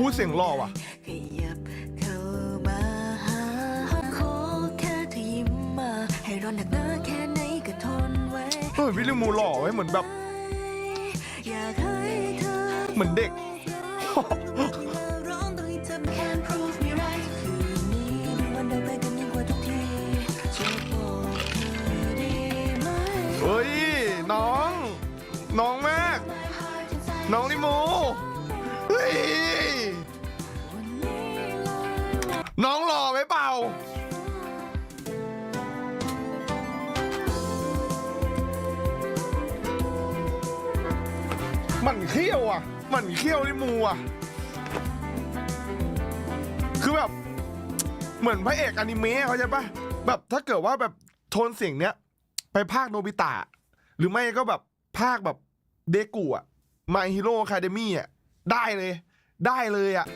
อู้เสียงหล่อว่ะ ขยับเข้ามาหาขอแค่เธอยิ้มมา ให้ร้อนหนักหนาแค่ไหนก็ทนไว้ เออวิลลิมูหล่อไว้เหมือนแบบอยากให้เธอ เหมือนเด็กร้องต้องให้เธอเป็น prove me right คืนนี้มีวันเดินไปกันยิ่งกว่าทุกทีช่วยบอกเธอได้ไหมเฮ้ย น้อง น้องม น้องลิมูเฮ้ยน้องหล่อไหมเปล่า มันเขี้ยวอะ มันเขี้ยวลิมูอะ คือแบบ เหมือนพระเอกอนิเมะเขาใจปะแบบถ้าเกิดว่าแบบโทนเสียงเนี้ย ไปภาคโนบิตะ หรือไม่ก็แบบภาคแบบเดกูอะ มาฮิโร่คาเดมี่อะได้เลย ได้เลยอะ